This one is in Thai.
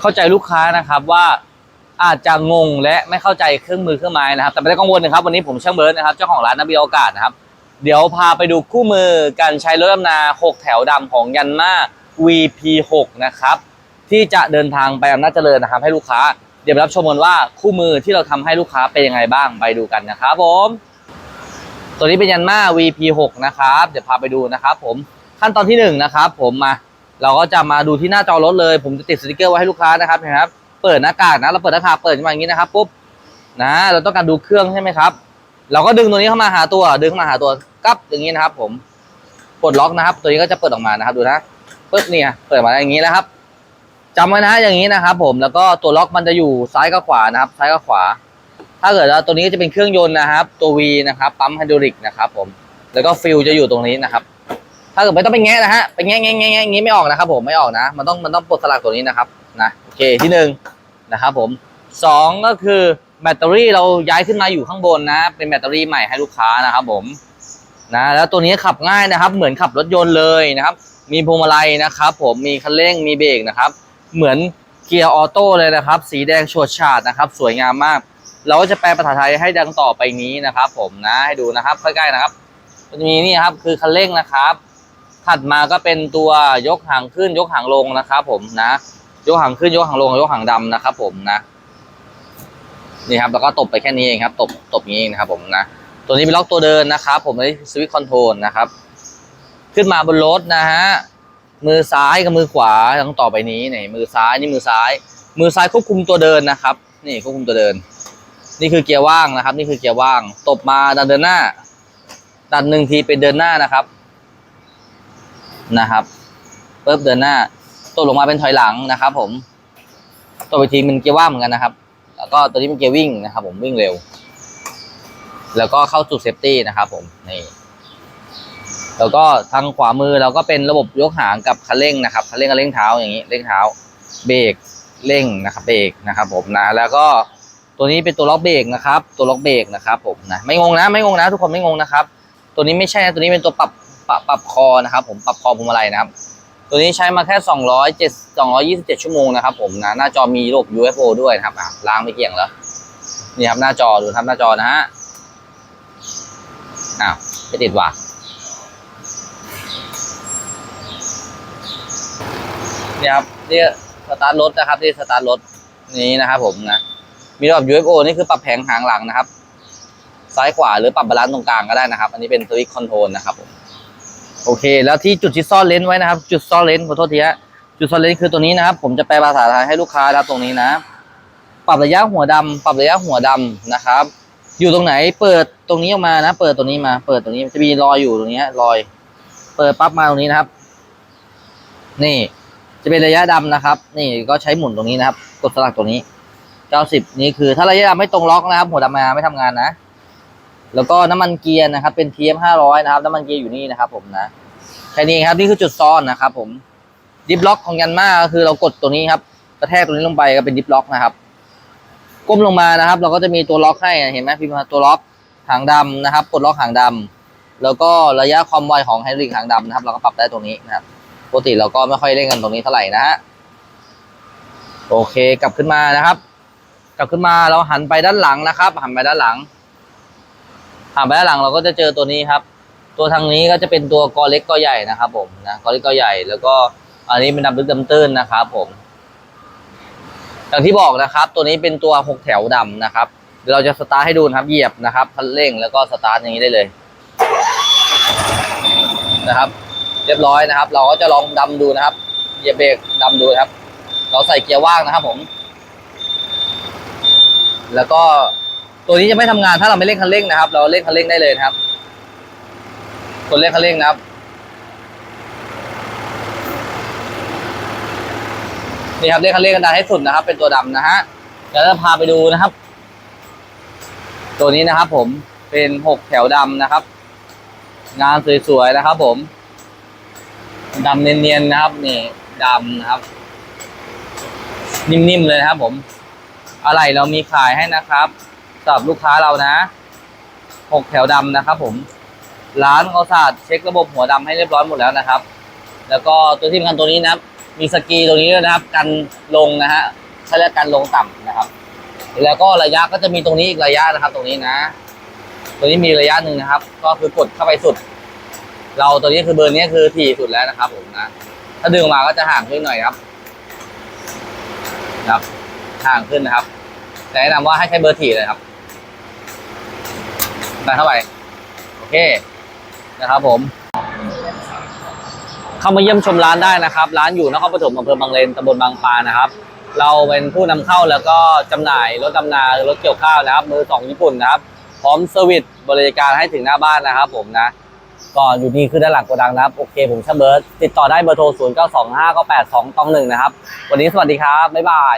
เข้าใจลูกค้านะครับว่าอาจจะงงและไม่เข้าใจเครื่องมือเครื่องไม้นะครับ แต่ไม่ได้กังวลนะครับวันนี้ผมช่างเบิร์ดนะครับเจ้าของร้านนักบินอกาศนะครับ เดี๋ยวพาไปดูคู่มือการใช้รถดำนา 6 แถวดำของยันมา VP6 นะครับที่จะเดินทางไปอำนาจเจริญนะครับ ให้ลูกค้าเดี๋ยวรับชมกันว่าคู่มือที่เราทำให้ลูกค้าเป็นยังไงบ้างไปดูกันนะครับผมตัวนี้เป็นยันมา VP6 นะครับ เดี๋ยวพาไปดูนะครับ ผมขั้นตอนที่หนึ่งนะครับผมมา เราก็จะมาดูที่หน้าจอรถเลย ผมจะติดสติกเกอร์ไว้ให้ลูกค้านะครับเห็นไหมครับเปิดหน้ากากนะเราเปิดหน้ากากเปิดมาอย่างนี้นะครับปุ๊บนะเราต้องการดูเครื่องใช่ไหมครับเราก็ดึงตัวนี้เข้ามาหาตัว ดึงเข้ามาหาตัวกับอย่างนี้นะครับ ผมปลดล็อกนะครับ ตัวนี้ก็จะเปิดออกมานะครับ ดูนะปึ๊บเนี่ยเปิดมาอย่างนี้แล้วครับจำไว้นะอย่างนี้นะครับ ผมแล้วก็ตัวล็อกมันจะอยู่ซ้ายกับขวานะครับ ซ้ายกับขวา ถ้าเกิดว่าตัวนี้ก็จะเป็นเครื่องยนต์นะครับ ตัว V นะครับปั๊มไฮดรอลิกนะครับ ผมแล้วก็ฟิลจะอยู่ตรงนี้นะครับ ถ้าเกิดไม่ต้องไปแงะนะฮะไปแงะแงะแงะแงะอย่างนี้ไม่ออกนะครับผมไม่ออกนะ มันต้องมันต้องปลดสลักตัวนี้นะครับนะโอเคที่หนึ่งนะครับผมสองก็คือแบตเตอรี่เราย้ายขึ้นมาอยู่ข้างบนนะ เป็นแบตเตอรี่ใหม่ให้ลูกค้านะครับผมนะแล้วตัวนี้ขับง่ายนะครับ เหมือนขับรถยนต์เลยนะครับ มีพวงมาลัยนะครับ ผมมีคันเร่งมีเบรกนะครับ เหมือนเกียร์ออโต้เลยนะครับ สีแดงโฉดฉาดนะครับ สวยงามมาก เราก็จะแปลภาษาไทยให้ดังต่อไปนี้นะครับ ผมนะให้ดูนะครับใกล้ๆนะครับจะมีนี่ครับคือคันเร่งนะครับ ถัดมาก็เป็นตัวยกหางขึ้นยกหางลงนะครับผมนะ ยกหางขึ้นยกหางลงยกหางดำนะครับผมนะนี่ครับแล้วก็ตบไปแค่นี้เองครับ ตบตบนี้เองนะครับผมนะตัวนี้เป็นล็อกตัวเดินนะครับผมในสวิตช์คอนโทรลนะครับ ขึ้นมาบนรถนะฮะมือซ้ายกับมือขวาต้งต่อไปนี้นี่มือซ้ายนี่มือซ้าย มือซ้ายควบคุมตัวเดินนะครับ นี่ควบคุมตัวเดิน นี่คือเกียร์ว่างนะครับ นี่คือเกียร์ว่าง ตบมาดันเดินหน้า ดันหนึ่งทีเป็นเดินหน้านะครับ นะครับปุ๊บเดินหน้าตบลงมาเป็นถอยหลังนะครับผมตบไปทีมันเกียร์ว่างเหมือนกันนะครับ แล้วก็ตัวนี้เป็นเกียร์วิ่งนะครับ ผมวิ่งเร็ว แล้วก็เข้าสู่เซฟตี้นะครับ ผมนี่แล้วก็ทางขวามือเราก็เป็นระบบยกหางกับคันเร่งนะครับคันเร่งกับเร่งเท้าอย่างนี้เร่งเท้า เบรกเร่งนะครับ เบรกนะครับ ผมนะ แล้วก็ตัวนี้เป็นตัวล็อกเบรกนะครับ ตัวล็อกเบรกนะครับ ผมนะไม่งงนะ ไม่งงนะ ทุกคนไม่งงนะครับ ตัวนี้ไม่ใช่นะตัวนี้เป็นตัวปรับ ปรับปรับคอนะครับ ผมปรับคอพวงมาลัยนะครับ ตัวนี้ใช้มาแค่207 227 ชั่วโมงนะครับ ผมนะหน้าจอมีระบบ UFO ด้วยนะครับอะล้างไม่เกี่ยงแล้วนี่ครับหน้าจอดูครับหน้าจอนะฮะอ้าวไม่ติดว่ะนี่ครับนี่สตาร์ทรถนะครับนี่สตาร์ทรถนี้นะครับ ผมนะมีระบบ UFO นี่คือปรับแผงหางหลังนะครับ ซ้ายขวาหรือปรับบาลานซ์ตรงกลางก็ได้นะครับ อันนี้เป็นสวิตช์คอนโทรลนะครับผม โอเค แล้วที่จุดที่ซ่อนเลนส์ไว้นะครับ จุดซ่อนเลนส์ขอโทษทีฮะจุดซ่อนเลนส์คือตัวนี้นะครับ ผมจะแปลภาษาไทยให้ลูกค้านะครับตรงนี้นะ ปรับระยะหัวดำปรับระยะหัวดำนะครับ อยู่ตรงไหนเปิดตรงนี้ออกมานะ เปิดตรงนี้มา เปิดตรงนี้จะมีรอยอยู่ตรงนี้รอย เปิดปั๊บมาตรงนี้นะครับ นี่ จะเป็นระยะดำนะครับ นี่ก็ใช้หมุนตรงนี้นะครับ กดสลักตรงนี้90นี่คือ ถ้าระยะดำไม่ตรงล็อกนะครับ หัวดำมาไม่ทำงานนะ แล้วก็น้ำมันเกียร์นะครับ เป็น TM 500 นะครับ น้ำมันเกียร์อยู่นี่นะครับ ผมนะแค่นี้ครับนี่คือจุดซ่อนนะครับ ผมดิฟล็อกของยันมาก็คือเรากดตัวนี้ครับกระแทกตัวนี้ลงไปก็เป็นดิฟล็อกนะครับ ก้มลงมานะครับ เราก็จะมีตัวล็อกให้เห็นไหมพิมพ์มาตัวล็อกหางดำนะครับ กดล็อกหางดำแล้วก็ระยะความไวของไฮดรอลิกหางดำนะครับ เราก็ปรับได้ตรงนี้นะครับปกติเราก็ไม่ค่อยเล่นกันตรงนี้เท่าไหร่นะฮะโอเคกลับขึ้นมานะครับ กลับขึ้นมาเราหันไปด้านหลังนะครับ หันไปด้านหลัง หันไปด้านหลังเราก็จะเจอตัวนี้ครับ ตัวทางนี้ก็จะเป็นตัวกอเล็กกอใหญ่นะครับผมนะกอเล็กกอใหญ่แล้วก็อันนี้เป็นดำลึกดำตื้นนะครับผมอย่างที่บอกนะครับ ตัวนี้เป็นตัวหกแถวดำนะครับเดี๋ยวเราจะสตาร์ทให้ดูนะครับ เหยียบนะครับคันเร่งแล้วก็สตาร์ทอย่างนี้ได้เลย นะครับ เรียบร้อยนะครับ เราก็จะลองดำดูนะครับ เหยียบเบรกดำดูครับ เราใส่เกียร์ว่างนะครับผม แล้วก็ ตัวนี้จะไม่ทำงานถ้าเราไม่เร่งคันเร่งนะครับ เราเร่งคันเร่งได้เลยนะครับกดเร่งคันเร่งนะครับนี่ครับเร่งคันเร่งกันดาให้สุดนะครับ เป็นตัวดำนะฮะเดี๋ยวจะพาไปดูนะครับ ตัวนี้นะครับ ผมเป็นหกแถวดำนะครับ งานสวยๆนะครับ ผมดำเนียนๆนะครับ นี่ดำนะครับ นิ่มๆเลยนะครับ ผม อะไรเรามีขายให้นะครับ สำหรับลูกค้าเรานะหกแถวดำนะครับ ผม ร้านเขาสะอาดเช็คระบบหัวดำให้เรียบร้อยหมดแล้วนะครับ แล้วก็ตัวที่สำคัญตัวนี้นะมีสกีตรงนี้ด้วยนะครับ กันลงนะฮะเขาเรียกกันลงต่ำนะครับ แล้วก็ระยะก็จะมีตรงนี้อีกระยะนะครับ ตรงนี้นะ ตัวนี้มีระยะหนึ่งนะครับ ก็คือกดเข้าไปสุด เราตัวนี้คือเบอร์นี้คือถี่สุดแล้วนะครับ ผมนะถ้าดึงมาก็จะห่างขึ้นหน่อยครับครับห่างขึ้นนะครับแต่แนะนำว่าให้ใช้เบอร์ถี่เลยครับ ดันเข้าไปโอเค นะครับผม เข้ามาเยี่ยมชมร้านได้นะครับ ร้านอยู่นครปฐมอำเภอบางเลนตำบลบางปานะครับ เราเป็นผู้นำเข้าแล้วก็จำหน่ายรถดำนารถเกี่ยวข้าวนะครับ มือสองญี่ปุ่นนะครับ พร้อมเซอร์วิสบริการให้ถึงหน้าบ้านนะครับ ผมนะก็อยู่นี่คือด้านหลังโกดังนะครับ โอเค ผมชื่อเบิร์ตติดต่อได้เบอร์โทร 0 9 2 5 9 8 2ตองหนึ่งนะครับ วันนี้สวัสดีครับ บ๊ายบาย